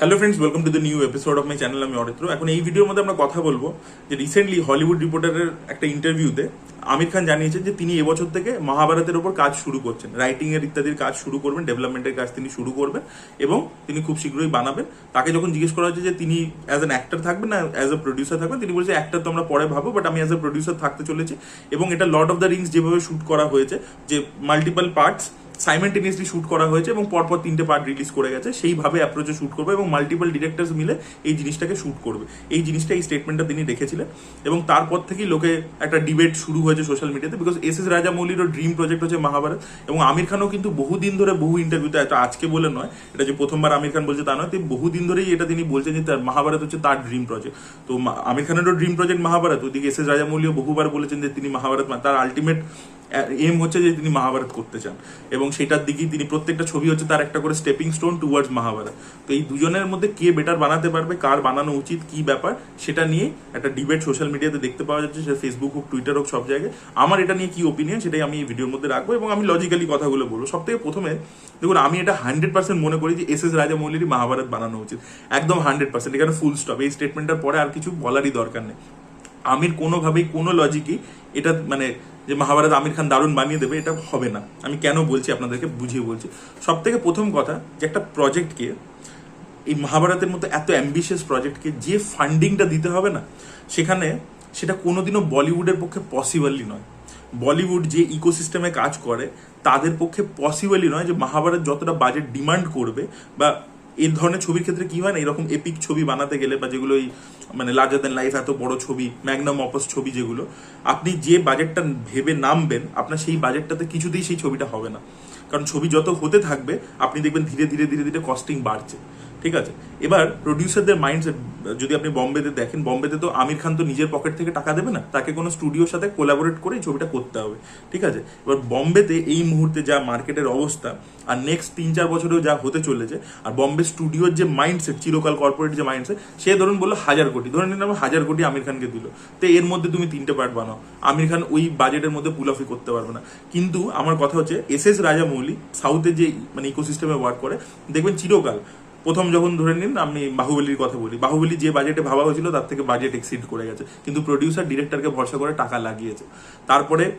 Hello friends welcome to the new episode of my channel আমি অরিত্র এখন এই ভিডিওর মধ্যে আমরা কথা বলব যে রিসেন্টলি হলিউড রিপোর্টারের একটা ইন্টারভিউতে আমির খান জানিয়েছেন যে তিনি এবছর থেকে মহাভারতের ওপর কাজ শুরু করছেন। রাইটিংয়ের ইত্যাদির কাজ শুরু করবেন ডেভেলপমেন্টের কাজ তিনি শুরু করবেন এবং তিনি খুব শীঘ্রই বানাবেন। তাকে যখন জিজ্ঞেস করা হচ্ছে যে তিনি অ্যাজ অ্যান অ্যাক্টর থাকবেন না অ্যাজ এ প্রডিউসার থাকবেন, তিনি বলছে অ্যাক্টর তো আমরা পরে ভাবো বাট আমি অ্যাজ এ প্রডিউসার থাকতে চলেছি। এবং এটা লর্ড অফ দ্য রিংস যেভাবে শুট করা হয়েছে, যে মাল্টিপল পার্টস সাইমেন্টেনিয়াসলি শুট করা হয়েছে এবং পরপর তিনটে পার্ট রিলিজ করে গেছে। সেইভাবে অ্যাপ্রোচে শুট করবে এবং মাল্টিপল ডিরেক্টরস মিলে এই জিনিসটাকে শুট করবে। এই জিনিসটা এই স্টেটমেন্টটা তিনি রেখেছিলেন এবং তারপর থেকেই লোকে একটা ডিবেট শুরু হয়েছে সোশ্যাল মিডিয়াতে বিকজ এস এস রাজামৌলিরও ড্রিম প্রজেক্ট হচ্ছে মহাভারত এবং আমির খানও কিন্তু বহুদিন ধরে বহু ইন্টারভিউতে এটা আজকে বলে নয়, এটা যে প্রথমবার আমির খান বলছে তা নয়, তিনি বহুদিন ধরেই এটা তিনি বলছেন যে তার মহাভারত হচ্ছে তার ড্রিম প্রজেক্ট তো আমির খানেরও ড্রিম প্রজেক্ট মহাভারত, ওদিকে এস এস রাজামৌলিও বহুবার বলেছেন যে তিনি মহাভারত তার আলটিমেট এম হচ্ছে যে তিনি মহাভারত করতে চান। এবং সেটার দিকেই তিনি প্রত্যেকটা ছবি হচ্ছে তার একটা করে স্টেপিং স্টোন টুয়ার্ডস মহাভারত। তো এই দুজনের মধ্যে কে বেটার বানাতে পারবে, কার বানানো উচিত, কি ব্যাপার, সেটা নিয়ে একটা ডিবেট সোশ্যাল মিডিয়াতে দেখতে পাওয়া যাচ্ছে, সে ফেসবুক হোক টুইটার হোক, সব জায়গায়। আমার এটা নিয়ে কি ওপিনিয়ন সেটাই আমি এই ভিডিওর মধ্যে রাখব এবং আমি লজিক্যালি কথাগুলো বলব। সব থেকে প্রথমে, দেখুন, আমি এটা হান্ড্রেড পার্সেন্ট মনে করি যে এস এস রাজামৌলিরই মহাভারত বানানো উচিত। একদম হান্ড্রেড পার্সেন্ট এখানে ফুল স্টপ এই স্টেটমেন্টটার পরে আর কিছু বলারই দরকার নেই। আমির কোনোভাবেই, কোনো লজিকই এটা মানে যে মহাভারত আমির খান দারুণ বানিয়ে দেবে, এটা হবে না। আমি কেন বলছি আপনাদেরকে বুঝিয়ে বলছি। সব থেকে প্রথম কথা যে একটা প্রজেক্টকে এই মহাভারতের মতো এত অ্যাম্বিশিয়াস প্রজেক্টকে যে ফান্ডিংটা দিতে হবে না, সেখানে সেটা কোনোদিনও বলিউডের পক্ষে পসিবলই নয়। বলিউড যে ইকোসিস্টেমে কাজ করে, তাদের পক্ষে পসিবলই নয় যে মহাভারত যতটা বাজেট ডিমান্ড করবে বা এই ধরনের ছবির ক্ষেত্রে কি হয় না, এরকম এপিক ছবি বানাতে গেলে বা যেগুলো এই মানে লার্জার দেন লাইফ এত বড় ছবি ম্যাগনাম অপস ছবি যেগুলো, আপনি যে বাজেটটা ভেবে নামবেন, আপনার সেই বাজেটটাতে কিছুতেই সেই ছবিটা হবে না। কারণ ছবি যত হতে থাকবে, আপনি দেখবেন ধীরে ধীরে ধীরে ধীরে কস্টিং বাড়ছে। ঠিক আছে? এবার প্রডিউসারদের মাইন্ডসেট যদি আপনি বম্বেতে দেখেন, বম্বেতে তো আমির খান তো নিজের পকেট থেকে টাকা দেবে না, তাকে কোনো স্টুডিওর সাথে কোলাবোরেট করে ছবিটা করতে হবে, ঠিক আছে? এবার বম্বেতে এই মুহূর্তে যা মার্কেটের অবস্থা, আর নেক্সট তিন চার বছরেও যা হতে চলেছে, আর বম্বে স্টুডিওর যে মাইন্ডসেট চিরকাল কর্পোরেট যে মাইন্ডসেট সে ধরুন বলল হাজার কোটি, ধরে নিন নিলাম হাজার কোটি আমির খানকে দিল, তো এর মধ্যে তুমি তিনটে পার্ট বানাও, আমির খান ওই বাজেটের মধ্যে পুল অফই করতে পারবে না, কিন্তু আমার কথা হচ্ছে এস এস রাজামৌলি সাউথের যে মানে ইকোসিস্টেমে ওয়ার্ক করে, দেখবেন চিরকাল প্রথম যখন ধরে নিন, আমি বাহুবলির কথা বলি। বাহুবলি যে বাজেটে ভাবা হয়েছিল, তার থেকে বাজেট এক্সিড করে গেছে। কিন্তু প্রডিউসার ডিরেক্টরকে ভরসা করে টাকা লাগিয়েছে। তারপরে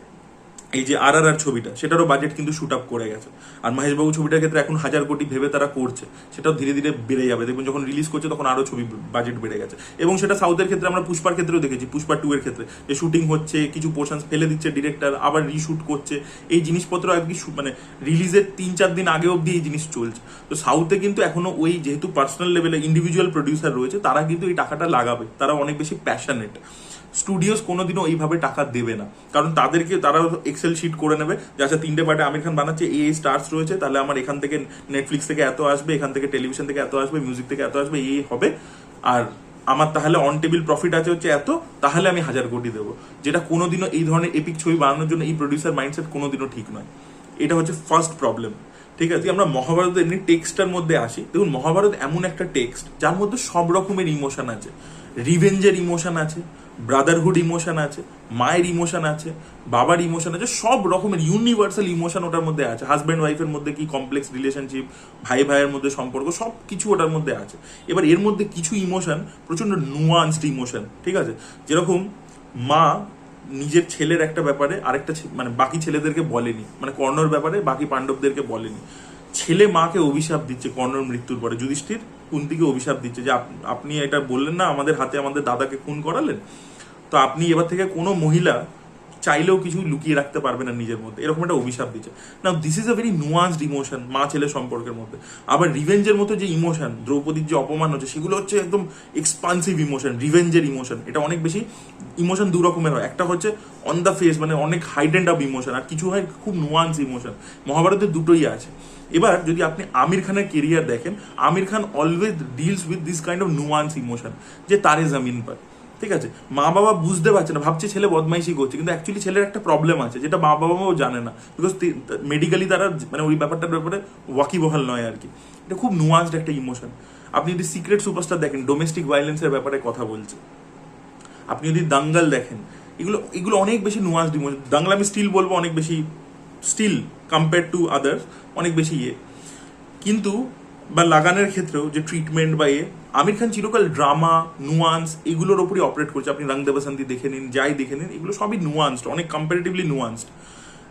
এই যে আর আর ছবিটা, সেটারও বাজেট কিন্তু শুট আপ করে গেছে। আর মহেশবাবু ছবিটার ক্ষেত্রে এখন হাজার কোটি ভেবে তারা করছে, সেটাও ধীরে ধীরে বেড়ে যাবে। দেখবেন যখন রিলিজ করছে, তখন আরও ছবি বাজেট বেড়ে গেছে। এবং সেটা সাউথের ক্ষেত্রে, আমরা পুষ্পার ক্ষেত্রেও দেখেছি, পুষ্পা টু এর ক্ষেত্রে। যে শুটিং হচ্ছে, কিছু পোর্শনস ফেলে দিচ্ছে ডিরেক্টর আবার রিশুট করছে। এই জিনিসপত্র আর কি মানে রিলিজের তিন চার দিন আগে অবধি এই জিনিস চলছে। তো সাউথে কিন্তু এখনও ওই যেহেতু পার্সোনাল লেভেলে ইন্ডিভিজুয়াল প্রডিউসার রয়েছে, তারা কিন্তু এই টাকাটা লাগাবে। তারা অনেক বেশি প্যাশনেট স্টুডিওস কোনোদিনও এইভাবে টাকা দেবে না। কারণ তাদেরকে তারা এক্সেল শিট করে নেবে যে আচ্ছা তিনটে পার্টে আমির খান বানাচ্ছে এই স্টার্স রয়েছে, তাহলে আমার এখান থেকে নেটফ্লিক্স থেকে এত আসবে, এখান থেকে টেলিভিশন থেকে এত আসবে মিউজিক থেকে এত আসবে এই হবে। আর আমার তাহলে অন টেবিল প্রফিট আছে হচ্ছে এত, তাহলে আমি হাজার কোটি দেবো। যেটা কোনোদিনও এই ধরনের এপিক ছবি বানানোর জন্য এই প্রডিউসার মাইন্ডসেট কোনোদিনও ঠিক নয়। এটা হচ্ছে ফার্স্ট প্রবলেম ঠিক আছে, আমরা মহাভারত এমনি টেক্সটার মধ্যে আসি। দেখুন, মহাভারত এমন একটা টেক্সট যার মধ্যে সব রকমের ইমোশন আছে রিভেঞ্জের ইমোশন আছে। ব্রাদারহুড ইমোশন আছে, মায়ের ইমোশন আছে, বাবার ইমোশন আছে, সব রকমের ইউনিভার্সাল ইমোশন ওটার মধ্যে আছে। হাজব্যান্ড ওয়াইফের মধ্যে কি কমপ্লেক্স রিলেশনশিপ ভাই ভাইয়ের মধ্যে সম্পর্ক, সব কিছু ওটার মধ্যে আছে। এবার এর মধ্যে কিছু ইমোশন প্রচণ্ড নুয়ান্সড ইমোশন ঠিক আছে? যেরকম মা নিজের ছেলের একটা ব্যাপারে আরেকটা মানে বাকি ছেলেদেরকে বলেনি মানে কর্ণর ব্যাপারে বাকি পাণ্ডবদেরকে বলেনি। ছেলে মাকে অভিশাপ দিচ্ছে কর্ণর মৃত্যুর পরে। যুধিষ্ঠির কুন্তিকে অভিশাপ দিচ্ছে? যে আপ- আপনি এটা বললেন না, আমাদের হাতে আমাদের দাদাকে খুন করালেন? তো আপনি এবার থেকে কোনো মহিলা চাইলেও কিছু লুকিয়ে রাখতে পারবে না নিজের মধ্যে। এরকম একটা অভিশাপ দিচ্ছে। না this is a very nuanced emotion মা ছেলে সম্পর্কের মধ্যে। আবার রিভেঞ্জের মতো যে ইমোশন দ্রৌপদীর যে অপমান হচ্ছে, সেগুলো হচ্ছে একদম এক্সপান্সিভ ইমোশন রিভেঞ্জের ইমোশন এটা অনেক বেশি ইমোশন দু রকমের হয়। একটা হচ্ছে অন দ্য ফেস মানে অনেক হাইডেন্ড অফ ইমোশন আর কিছু হয় খুব নুয়ান্স ইমোশন মহাভারতে দুটোই আছে। এবার যদি আপনি আমির খানের কেরিয়ার দেখেন, Aamir Khan always deals with this kind of nuance emotion যে তারে জামিন পার ঠিক আছে? মা বাবা বুঝতে পারছে না, ভাবছে ছেলে বদমাইশি করছে, কিন্তু অ্যাকচুয়ালি ছেলের একটা প্রবলেম আছে, যেটা মা বাবা বাবাও জানে না। বিকজ মেডিকেলি তারা মানে ওই ব্যাপারটার ব্যাপারে ওয়াকিবহাল নয় আর কি। এটা খুব নুয়ান্সড একটা ইমোশন আপনি যদি সিক্রেট সুপারস্টার দেখেন ডোমেস্টিক ভায়োলেন্সের ব্যাপারে কথা বলছে, আপনি যদি দাঙ্গাল দেখেন, এগুলো এগুলো অনেক বেশি নুয়ান্সড ইমোশন দাঙ্গাল আমি স্টিল বলব, অনেক বেশি স্টিল কম্পেয়ার টু আদার্স অনেক বেশি ইয়ে। কিন্তু বা লাগানের ক্ষেত্রেও যে ট্রিটমেন্ট বা এ আমির খান চিরকাল ড্রামা নুয়ান্স এগুলোর ওপরই অপারেট করছে। আপনি রং দেবসন্তি দেখে নিন, যাই দেখে নিন, এগুলো সবই নুয়ান্সড অনেক কম্পারেটিভলি নুয়ান্সড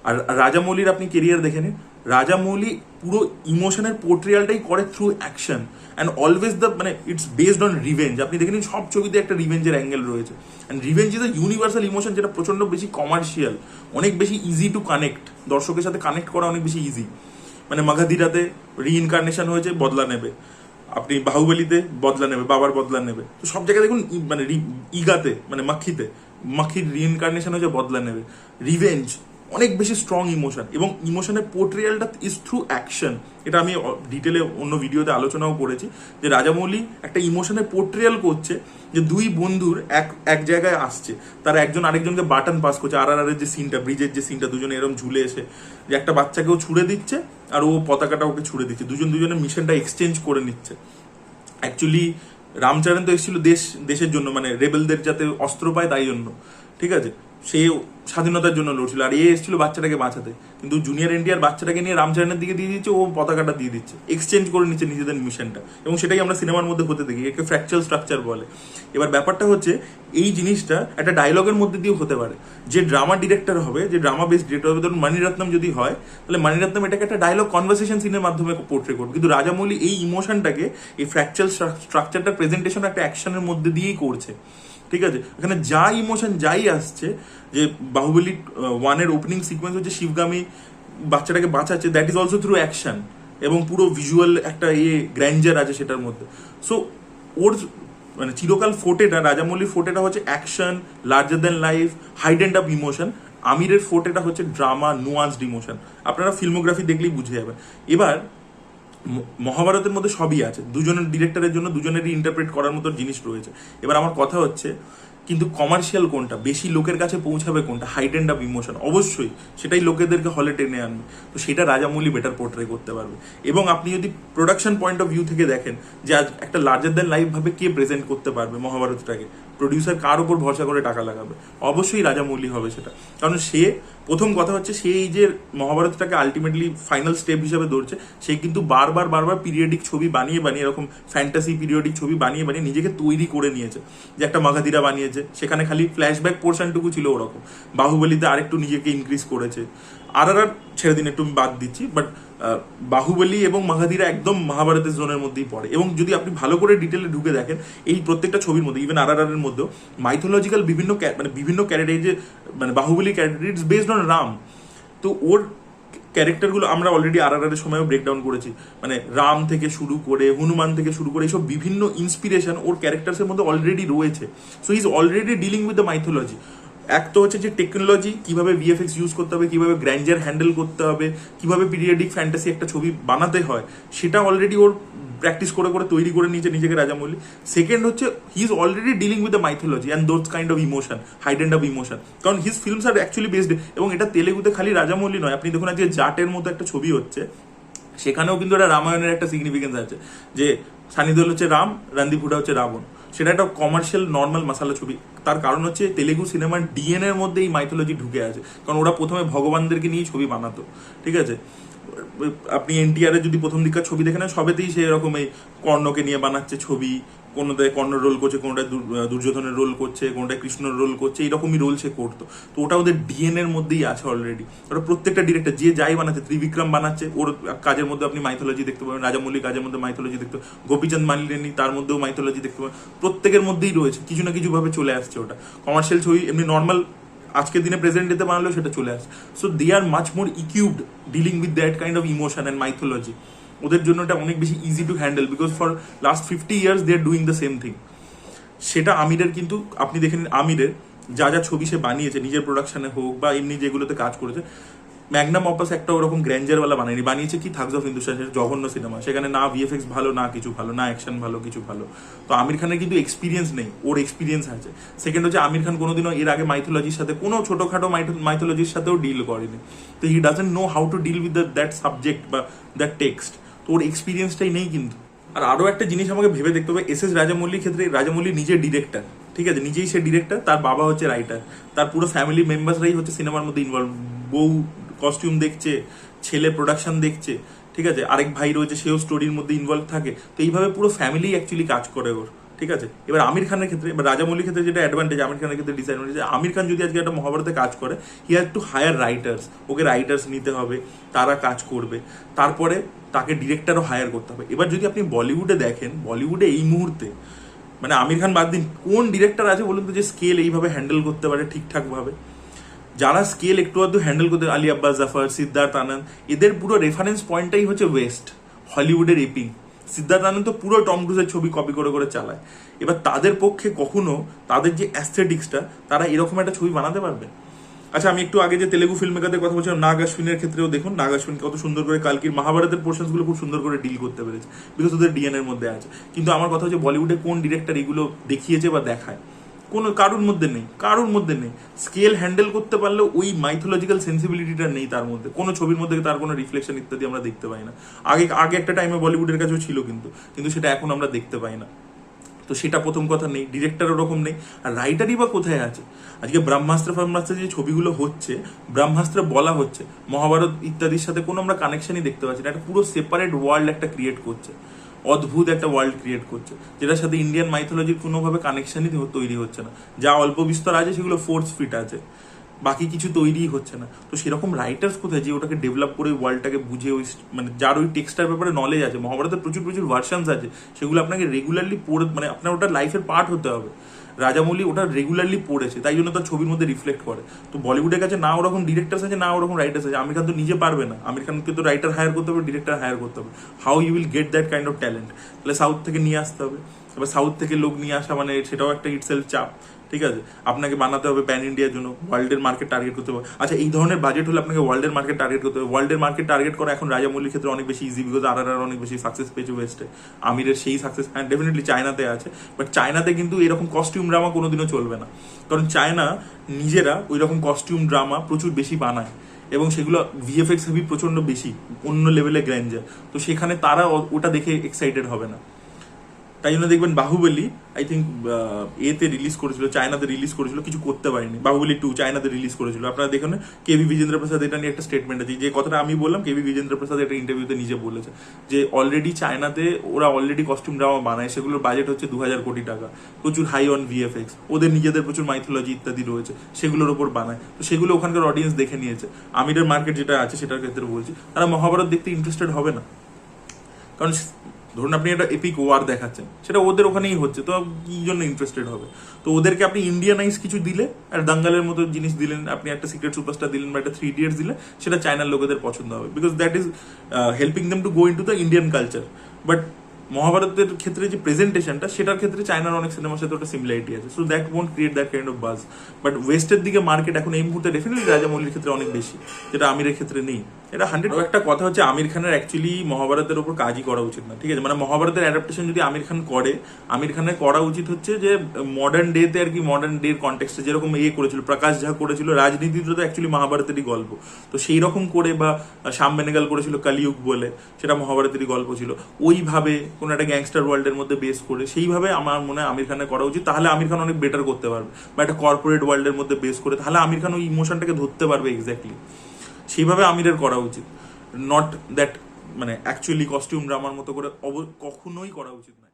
আর রাজামৌলির আপনি কেরিয়ার দেখে নিন রাজামৌলি পুরো ইমোশনের পোর্ট্রিয়ালটাই করে through action and always the মানে ইটস বেসড অন রিভেঞ্জ আপনি দেখে নিন, সব ছবিতে একটা রিভেঞ্জের অ্যাঙ্গেল রয়েছে। And revenge is universal emotion যেটা প্রচণ্ড বেশি কমার্শিয়াল অনেক বেশি ইজি টু কানেক্ট দর্শকের সাথে কানেক্ট করা অনেক বেশি ইজি মানে মাঘাদিরাতে রিইনকার্নেশন হয়েছে, বদলা নেবে। আপনি বাহুবলিতে বদলা নেবে, বাবার বদলা নেবে। তো সব জায়গায় দেখুন মানে ইগাতে মানে মাখিতে, মাখির রিইনকার্নেশন হয়েছে, বদলা নেবে। রিভেঞ্জ অনেক বেশি স্ট্রং ইমোশন এবং ইমোশনের পোর্ট্রিয়ালটা ইজ থ্রু অ্যাকশন এটা আমি ডিটেলে অন্য ভিডিওতে আলোচনাও করেছি যে রাজামৌলি একটা ইমোশনের পোর্ট্রিয়াল করছে যে দুই বন্ধুর এক এক জায়গায় আসছে। তারা একজন আরেকজনকে বাটন পাস করছে আর আর যে সিনটা ব্রিজের যে সিনটা দুজনে এরকম ঝুলে এসে যে একটা বাচ্চাকেও ছুড়ে দিচ্ছে আর ও পতাকাটা ওকে ছুড়ে দিচ্ছে। দুজন দুজনের মিশনটা এক্সচেঞ্জ করে নিচ্ছে। অ্যাকচুয়ালি রামচরণ তো এসেছিল দেশ, দেশের জন্য মানে রেবেলদের যাতে অস্ত্র পায় তাই জন্য। ঠিক আছে? সে স্বাধীনতার জন্য লড়ছিল আর এ এসেছিল বাচ্চাটাকে বাঁচাতে। কিন্তু জুনিয়র এনটিআর বাচ্চাটাকে নিয়ে রামচরণের দিকে দিয়ে দিচ্ছে, ও পতাকাটা দিয়ে দিচ্ছে এক্সচেঞ্জ করে নিচ্ছে নিজেদের মিশনটা এবং সেটাই আমরা সিনেমার মধ্যে হতে দেখি, একে ফ্র্যাকচার স্ট্রাকচার বলে। এবার ব্যাপারটা হচ্ছে, এই জিনিসটা একটা ডায়লগের মধ্যে দিয়েও হতে পারে। যে ড্রামা ডিরেক্টর হবে, যে ড্রামা বেসড ডিরেক্টর হবে, ধরুন মানিরত্নম যদি হয়, তাহলে মানিরত্নম এটাকে একটা ডায়লগ কনভারসেশন সিনের মাধ্যমে পোর্ট্রে করবে। কিন্তু রাজামৌলি এই ইমোশনটাকে এই ফ্র্যাকচার স্ট্রাকচারটা প্রেজেন্টেশন একটা অ্যাকশনের মধ্যে দিয়েই করছে। ঠিক আছে? এখানে যা ইমোশন যাই আসছে, যে বাহুবলী ওয়ানের ওপেনিং সিকোয়েন্স হচ্ছে শিবগামী বাচ্চাটাকে বাঁচাচ্ছে that is also through action এবং পুরো ভিজুয়াল একটা ইয়ে গ্র্যান্ডার আছে সেটার মধ্যে। সো ওর মানে চিরকাল ফোটেটা, রাজামৌলির ফোটেটা হচ্ছে action larger than life hide and up emotion আমিরের ফোটেটা হচ্ছে ড্রামা নুয়ান্সড ইমোশন আপনারা ফিল্মোগ্রাফি দেখলেই বুঝে যাবেন। এবার মহাভারতের মধ্যে সবই আছে। দুজনের ডিরেক্টরের জন্য দুজনেরই ইন্টারপ্রেট করার মতো জিনিস রয়েছে। এবার আমার কথা হচ্ছে, কিন্তু কমার্শিয়াল কোনটা? বেশি লোকের কাছে পৌঁছাবে কোনটা? হাইট অ্যান্ড অফ ইমোশন অবশ্যই, সেটাই লোকেদেরকে হলে টেনে আনবে। তো সেটা রাজামৌলি বেটার পোর্ট্রে করতে পারবে। এবং আপনি যদি প্রোডাকশন পয়েন্ট অফ ভিউ থেকে দেখেন যে আজ একটা লার্জার দ্যান লাইফ ভাবে কে প্রেজেন্ট করতে পারবে মহাভারতটাকে? প্রডিউসার কার উপর ভরসা করে টাকা লাগাবে? অবশ্যই রাজামৌলি হবে সেটা। কারণ সে, প্রথম কথা হচ্ছে সে এই যে মহাভারতটাকে আলটিমেটলি ফাইনাল স্টেপ হিসেবে ধরছে, সে কিন্তু বারবার বারবার পিরিয়ডিক ছবি বানিয়ে বানিয়ে এরকম ফ্যান্টাসি পিরিয়ডিক ছবি বানিয়ে বানিয়ে নিজেকে তৈরি করে নিয়েছে। যে একটা মাগাধিরা বানিয়েছে, সেখানে খালি ফ্ল্যাশব্যাক পোর্শনটুকু ছিল ওরকম। বাহুবলিতে আরেকটু নিজেকে ইনক্রিজ করেছে। আর আর ছেড়ে দিন, একটু বাদ দিচ্ছি বাট বাহুবলী এবং মাহাদিরা একদম মহাভারতের জোনের মধ্যেই পড়ে। এবং যদি আপনি ভালো করে ডিটেলে ঢুকে দেখেন, এই প্রত্যেকটা ছবির মধ্যে ইভেন আর আর এর মধ্যেও মাইথোলজিক্যাল বিভিন্ন মানে বিভিন্ন ক্যারেক্টার মানে Baahubali character it's based on Ram তো ওর ক্যারেক্টারগুলো আমরা অলরেডি আর আর সময়ও ব্রেকডাউন করেছি। মানে রাম থেকে শুরু করে, হনুমান থেকে শুরু করে এইসব বিভিন্ন ইন্সপিরেশন ওর ক্যারেক্টার্সের মধ্যে অলরেডি রয়েছে। So is already dealing with the mythology এক তো হচ্ছে যে টেকনোলজি কীভাবে ভিএফএক্স ইউজ করতে হবে, কীভাবে গ্র্যান্ডার হ্যান্ডেল করতে হবে, কীভাবে পিরিয়ডিক ফ্যান্টাসি একটা ছবি বানাতে হয়, সেটা অলরেডি ওর প্র্যাকটিস করে করে তৈরি করে নিয়েছে নিজেকে রাজামৌলি সেকেন্ড হচ্ছে he is already dealing with the mythology and those kind of emotion hide and of emotion কারণ his films are actually based এবং এটা তেলেগুতে খালি রাজামৌলি নয়। আপনি দেখুন আজকে জাটের মতো একটা ছবি হচ্ছে, সেখানেও কিন্তু একটা রামায়ণের একটা সিগনিফিকেন্স আছে, যে সানি দেওল হচ্ছে রাম, রণদীপ হুডা হচ্ছে রাবণ। সেটা একটা কমার্শিয়াল নর্মাল মশালা ছবি। তার কারণ হচ্ছে তেলেগু সিনেমার ডিএন এর মধ্যে এই মাইথোলজি ঢুকে আছে। কারণ ওরা প্রথমে ভগবানদেরকে নিয়ে ছবি বানাতো। ঠিক আছে? আপনি এনটিআর এর যদি প্রথম দিককার ছবি দেখেন সবেতেই সেই রকম এই কর্ণকে নিয়ে বানাচ্ছে ছবি। কোনোটায় কর্ণ রোল করছে, কোনোটায় দুর্যোধনের রোল করছে, কোনোটায় কৃষ্ণর রোল করছে, এইরকমই রোল সে করতো। তো ওটা ওদের ডিএনএর মধ্যেই আছে অলরেডি ওটা প্রত্যেকটা ডিরেক্টর যে যাই বানাচ্ছে, ত্রিবিক্রম বানাচ্ছে, ওর কাজের মধ্যে আপনি মাইথোলজি দেখতে পাবেন রাজামৌলি কাজের মধ্যে মাইথোলজি দেখতে পাবেন, গোপীচাঁদ মালিনী তার মধ্যেও মাইথোলজি দেখতে পাবেন, প্রত্যেকের মধ্যেই রয়েছে, কিছু না কিছু ভাবে চলে আসছে ওটা। কমার্শিয়াল ছবি এমনি নর্মাল আজকের দিনে প্রেজেন্ট ডেতে বানালেও সেটা চলে আসে so they are much more equipped dealing with that kind of emotion and mythology ওদের জন্য এটা অনেক বেশি easy to handle because for last fifty years they are doing the same thing সেটা আমিরের কিন্তু, আপনি দেখে নিন আমিরের যা যা ছবি সে বানিয়েছে, নিজের প্রোডাকশানে হোক বা এমনি যেগুলোতে কাজ করেছে ম্যাগনাম অপাস একটা ওরকম গ্র্যান্ডারওয়ালা বানায়নি, বানিয়েছে কি থাকস অফ হিন্দুস্তানের জঘন্য সিনেমা সেখানে না ভিএফএক্স ভালো, না কিছু ভালো, না অ্যাকশন ভালো, কিছু ভালো। তো আমির খানের কিন্তু এক্সপিরিয়েন্স নেই, ওর এক্সপিরিয়েন্স আছে। সেকেন্ড হচ্ছে আমির খান কোনোদিনও এর আগে মাইথোলজির সাথে, কোনো ছোটোখাটো মাইথোলজির সাথেও ডিল করেনি। তো he doesn't know how to deal with that subject বা দ্যাট টেক্সট তো ওর এক্সপিরিয়েন্সটাই নেই কিন্তু। আর আরও একটা জিনিস আমাকে ভেবে দেখতে হবে এস এস রাজামৌলির ক্ষেত্রে রাজামৌলি নিজে ডিরেক্টর ঠিক আছে? নিজেই সে ডিরেক্টর তার বাবা হচ্ছে রাইটার তার পুরো ফ্যামিলি মেম্বার্সরাই হচ্ছে সিনেমার মধ্যে ইনভলভ বউ কস্টিউম দেখছে, ছেলে প্রোডাকশন দেখছে, ঠিক আছে? আরেক ভাই রয়েছে, সেও স্টোরির মধ্যে ইনভলভ থাকে। তো এইভাবে পুরো ফ্যামিলি অ্যাকচুয়ালি কাজ করে ওর, ঠিক আছে? এবার আমির খানের ক্ষেত্রে, এবার রাজামৌলির ক্ষেত্রে যেটা অ্যাডভান্টেজ আমির খানের ক্ষেত্রে ডিসঅ্যাডভান্টেজ আমির খান যদি আজকে একটা মহাভারতে কাজ করে he has to hire writers okay writers নিতে হবে, তারা কাজ করবে। তারপরে তাকে ডিরেক্টরও হায়ার করতে হবে। এবার যদি আপনি বলিউডে দেখেন, বলিউডে এই মুহূর্তে মানে আমির খান বাদ দিন, কোন ডিরেক্টর আছে বলুন তো যে স্কেল এইভাবে হ্যান্ডেল করতে পারে ঠিকঠাকভাবে? যারা স্কেল একটু আধটু হ্যান্ডেল করতে আলী আব্বাস, জাফর, সিদ্ধার্থ আনন্দ, এদের পুরো রেফারেন্স পয়েন্টটাই হচ্ছে ওয়েস্ট হলিউডের এপিং সিদ্ধার্থ আনন্দ তো পুরো টম ক্রুজের ছবি কপি করে করে চালায়। এবার তাদের পক্ষে কখনো তাদের যে অ্যাস্থেটিক্সটা তারা এরকম একটা ছবি বানাতে পারবে? আচ্ছা আমি একটু আগে যে তেলেগু ফিল্ম মেকারদের কথা বলছিলাম নাগ অশ্বিনের ক্ষেত্রেও দেখুন নাগ কত সুন্দর করে কালকির মহাভারতের পোর্শনসগুলো খুব সুন্দর করে ডিল করতে পেরেছে বিকজ ওদের ডিএনএর মধ্যে আছে। কিন্তু আমার কথা হচ্ছে বলিউডে কোন ডিরেক্টর এগুলো দেখিয়েছে বা দেখায়? কোনো, কারুর মধ্যে নেই, কারুর মধ্যে নেই। স্কেল হ্যান্ডেল করতে পারলে ওই মাইথোলজিক্যাল সেন্সিবিলিটিটা নেই তার মধ্যে। কোনো ছবির মধ্যে তার কোনো রিফ্লেকশন ইত্যাদি আমরা দেখতে পাই না। আগে আগে একটা টাইমে বলিউডের কাছেও ছিল কিন্তু কিন্তু সেটা এখন আমরা দেখতে পাই না। তো সেটা প্রথম কথা নেই ডিরেক্টর ওরকম নেই। আর রাইটারই বা কোথায় আছে? আজকে ব্রহ্মাস্ত্র ফ্রহ্মাস্ত্র যে ছবিগুলো হচ্ছে, ব্রহ্মাস্ত্র বলা হচ্ছে, মহাভারত ইত্যাদির সাথে কোনো আমরা কানেকশনই দেখতে পাচ্ছি না। একটা পুরো সেপারেট ওয়ার্ল্ড একটা ক্রিয়েট করছে। অদ্ভুত একটা ওয়ার্ল্ড ক্রিয়েট করছে, যেটার সাথে ইন্ডিয়ান মাইথোলজির কোনোভাবে কানেকশনই তৈরি হচ্ছে না। যা অল্প বিস্তর আছে, সেগুলো ফোর্স ফিট আছে। বাকি কিছু তৈরিই হচ্ছে না। তো সেরকম রাইটার্স কোথায় যে ওটাকে ডেভেলপ করে ওয়ার্ল্ডটাকে বুঝে ওই মানে যার ওই টেক্সটার ব্যাপারে নলেজ আছে, মহাভারতের প্রচুর প্রচুর ভার্সানস আছে, সেগুলো আপনাকে রেগুলারলি পড়ে মানে আপনার ওটা লাইফের পার্ট হতে হবে। রাজামৌলি ওটা রেগুলারলি পড়েছে, তাই জন্য তার ছবির মধ্যে রিফ্লেক্ট করে। তো বলিউডের কাছে না ওরকম ডিরেক্টার্স আছে, না ওরকম রাইটার্স আছে, আমির খান তো নিজে পারবে না। আমির খানকে তো রাইটার হায়ার করতে হবে ডিরেক্টর হায়ার করতে হবে। How you will get that kind of talent তাহলে সাউথ থেকে নিয়ে আসতে হবে। এবার সাউথ থেকে লোক নিয়ে আসা মানে সেটাও একটা ইটসেলফ চাপ। ঠিক আছে? আপনাকে বানাতে হবে প্যান ইন্ডিয়ার জন্য ওয়ার্ল্ডের মার্কেট টার্গেট করতে হবে। আচ্ছা এই ধরনের বাজেট হলে আপনাকে ওয়ার্ল্ডের মার্কেট টার্গেট করতে হবে। ওয়ার্ল্ডের মার্কেট টার্গেট করা এখন রাজামৌলির ক্ষেত্রে অনেক বেশি ইজি বিকজ আর আর অনেক বেশি সাকসেস পেয়েছে ওয়েস্টে আমিরের সেই সাকসেস হ্যাঁ ডেফিনেটলি চায়নাতে আছে। বাট চায়নাতে কিন্তু এরকম কস্টিউম ড্রামা কোনোদিনও চলবে না। কারণ চায়না নিজেরা ওই রকম কস্টিউম ড্রামা প্রচুর বেশি বানায়। এবং সেগুলো ভিএফএক্স হেভি প্রচণ্ড বেশি, অন্য লেভেলে গ্র্যান্ডার তো সেখানে তারা ওটা দেখে এক্সাইটেড হবে না। তাই জন্য দেখবেন বাহুবলী আই থিঙ্ক এতে রিলিজ করেছিল, চায়নাতে রিলিজ করেছিল, কিছু করতে পারেনি। বাহুবলী টু চায়নাতে রিলিজ করেছিল। আপনারা দেখুন কেভি বিজেন্দ্র প্রসাদ এটা নিয়ে একটা স্টেটমেন্ট আছে। যে কথাটা আমি বললাম কেভি বিজেন্দ্র প্রসাদ একটা ইন্টারভিউতে নিজে বলেছে। যে অলরেডি চায়নাতে ওরা অলরেডি কস্টিউম ড্রামা বানায়, সেগুলোর বাজেট হচ্ছে দু হাজার কোটি টাকা। প্রচুর হাই অন ভিএফএক্স ওদের নিজেদের প্রচুর মাইথোলজি ইত্যাদি রয়েছে, সেগুলোর ওপর বানায়। তো সেগুলো ওখানকার অডিয়েন্স দেখে নিয়েছে। আমিরের মার্কেট যেটা আছে, সেটার ক্ষেত্রে বলছি। তারা মহাভারত দেখতে ইন্টারেস্টেড হবে না। কারণ ধরুন আপনি একটা এপিক ওয়ার দেখাচ্ছেন, সেটা ওদের ওখানেই হচ্ছে, তো কি জন্য ইন্টারেস্টেড হবে? তো ওদেরকে আপনি ইন্ডিয়ানাইজ কিছু দিলে, আর দাঙ্গালের মতো জিনিস দিলেন, আপনি একটা সিক্রেট সুপারস্টার দিলেন বা একটা থ্রি ইডিয়টস দিলে সেটা চায়নার লোকেদের পছন্দ হবে because that is helping them to go into the Indian culture but মহাভারতের ক্ষেত্রে যে প্রেজেন্টেশনটা সেটার ক্ষেত্রে চায়নার অনেক সিনেমার সাথে ওটা সিমিলারিটি আছে so that won't create that kind of buzz but ওয়েস্টের দিকে মার্কেট এখন এই মুহূর্তে ডেফিনেটলি রাজামৌলির ক্ষেত্রে অনেক বেশি, যেটা আমিরের ক্ষেত্রে নেই। এটা হান্ড্রেড একটা কথা হচ্ছে আমির খানের অ্যাকচুয়ালি মহাভারতের ওপর কাজই করা উচিত না ঠিক আছে? মানে মহাভারতের অ্যাডাপ্টেশন যদি আমির খান করে আমির খানের করা উচিত হচ্ছে যে মডার্ন ডেতে আর কি মডার্ন ডের কন্টেক্সটে যেরকম ইয়ে করেছিল প্রকাশ ঝা করেছিল রাজনীতিতে তো অ্যাকচুয়ালি মহাভারতেরই গল্প। তো সেই রকম করে বা শ্যাম বেনেগাল করেছিল কালিযুগ বলে সেটা মহাভারতেরই গল্প ছিল। ওইভাবে কোনো একটা গ্যাংস্টার ওয়ার্ল্ডের মধ্যে বেস করে সেইভাবে আমার মনে হয় আমির খানের করা উচিত তাহলে আমির খান অনেক বেটার করতে পারবে। বা একটা কর্পোরেট ওয়ার্ল্ডের মধ্যে বেস করে তাহলে আমির খান ওই ইমোশনটাকে ধরতে পারবে এক্স্যাক্টলি সেইভাবে আমিরের করা উচিত। নট দ্যাট মানে অ্যাকচুয়ালি কস্টিউম ড্রামার মতো করে অব- কখনোই করা উচিত না।